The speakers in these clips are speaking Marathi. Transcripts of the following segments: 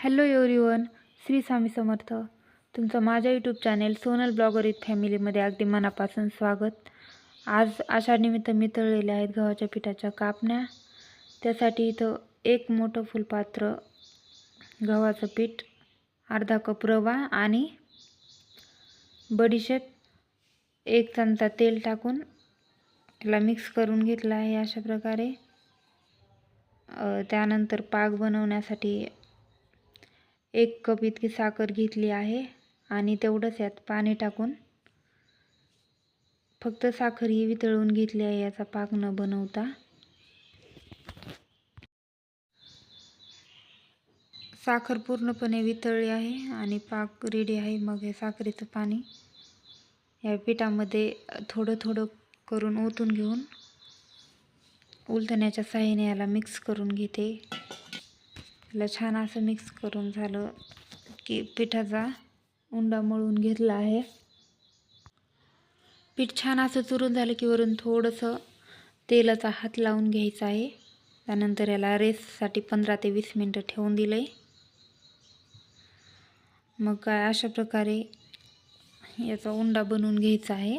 Hello everyone Shri Swami Samarth. तुमचं माझ्या YouTube channel Sonal blogger with फॅमिलीमध्ये अगदी मनापासून स्वागत. आज आषाढनिमित्त मी तळलेल्या आहेत गव्हाच्या पिठाच्या कापण्या. त्यासाठी इथं एक मोठं फुलपात्र गव्हाचं पीठ अर्धा कप रवा आणि बडीशेप एक चमचा तेल टाकून त्याला मिक्स करून घेतलं आहे अशा प्रकारे. त्यानंतर पाक बनवण्यासाठी एक कप इतकी साखर घेतली आहे आणि तेवढंच यात पाणी टाकून फक्त साखर ही वितळून घेतली आहे याचा पाक न बनवता. साखर पूर्णपणे वितळली आहे आणि पाक रेडी आहे. मग हे साखरेचं पाणी या पिठामध्ये थोडं थोडं करून ओतून घेऊन उलथण्याच्या साहाय्याने याला मिक्स करून घेते. याला छान असं मिक्स करून झालं की पिठाचा उंडा मळून घेतला आहे. पीठ छान असं चुरून झालं की वरून थोडंसं तेलाचा हात लावून घ्यायचा आहे. त्यानंतर याला रेससाठी पंधरा ते वीस मिनटं ठेवून दिलं आहे मग काय अशा प्रकारे याचा उंडा बनवून घ्यायचा आहे.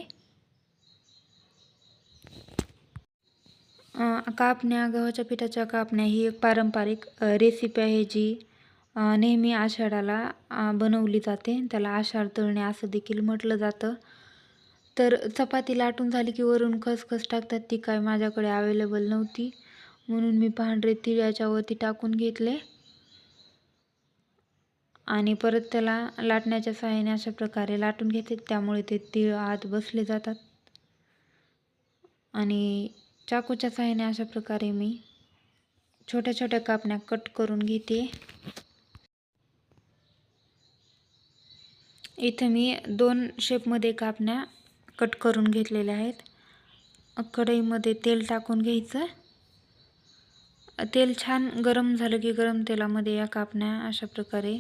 कापण्या गव्हाच्या पिठाच्या कापण्या ही एक पारंपरिक रेसिपी आहे जी नेहमी आषाढाला बनवली जाते. त्याला आषाढ तळणे असं देखील म्हटलं जातं. तर चपाती लाटून झाली की वरून खसखस टाकतात. ती काय माझ्याकडे अवेलेबल नव्हती. म्हणून मी पांढरे तीळ याच्यावरती टाकून घेतले. आणि परत त्याला लाटण्याच्या सहाय्याने अशा प्रकारे लाटून घेते. त्यामुळे ते तीळ आत बसले जातात. आणि चाकूच्या सहाय्याने अशा प्रकारे मी छोट्या छोट्या कापण्या कट करून घेते. इथं मी दोन शेपमध्ये कापण्या कट करून घेतलेल्या आहेत. कढईमध्ये तेल टाकून घ्यायचं. तेल छान गरम झालं की गरम तेलामध्ये या कापण्या अशा प्रकारे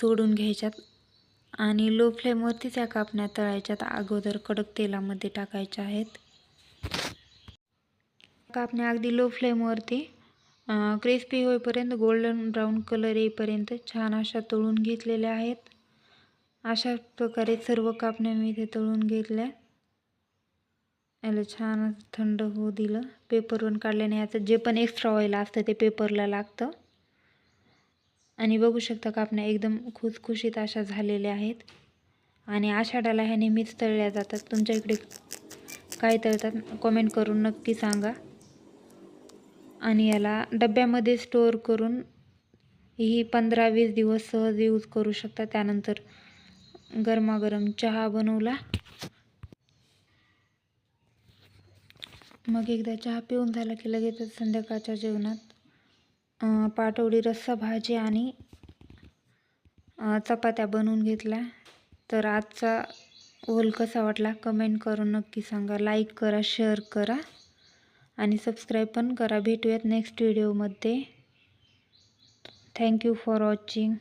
सोडून घ्यायच्यात आणि लो फ्लेमवरतीच या कापण्या तळायच्यात. अगोदर कडक तेलामध्ये टाकायच्या आहेत. कापण्या अगदी लो फ्लेमवरती क्रिस्पी होईपर्यंत गोल्डन ब्राऊन कलर येईपर्यंत छान अशा तळून घेतलेल्या आहेत. अशा प्रकारे सर्व कापण्या मी इथे तळून घेतल्या. याला छान थंड होऊ दिलं. पेपरवरून काढल्याने याचं जे पण एक्स्ट्रा ऑइल असतं ते पेपरला लागतं. आणि बघू शकता कापण्या एकदम खुसखुशीत अशा झालेल्या आहेत. आणि आषाढाला ह्या नेहमीच तळल्या जातात. तुमच्या इकडे काय तळतात? कमेंट करून नक्की सांगा. आणि याला डब्यामध्ये स्टोअर करून ही पंधरा वीस दिवस सहज यूज करू शकता. त्यानंतर गरमागरम चहा बनवला. मग एकदा चहा पिऊन झाला की लगेचच संध्याकाळच्या जेवणात पाटवडी रस्सा भाजी आणि चपात्या बनवून घेतल्या. तर आजचा होल कसा वाटला? कमेंट करून नक्की सांगा. लाईक करा शेअर करा. आणि सबस्क्राईब पण करा. भेटूयात नेक्स्ट व्हिडिओमध्ये थँक्यू फॉर वॉचिंग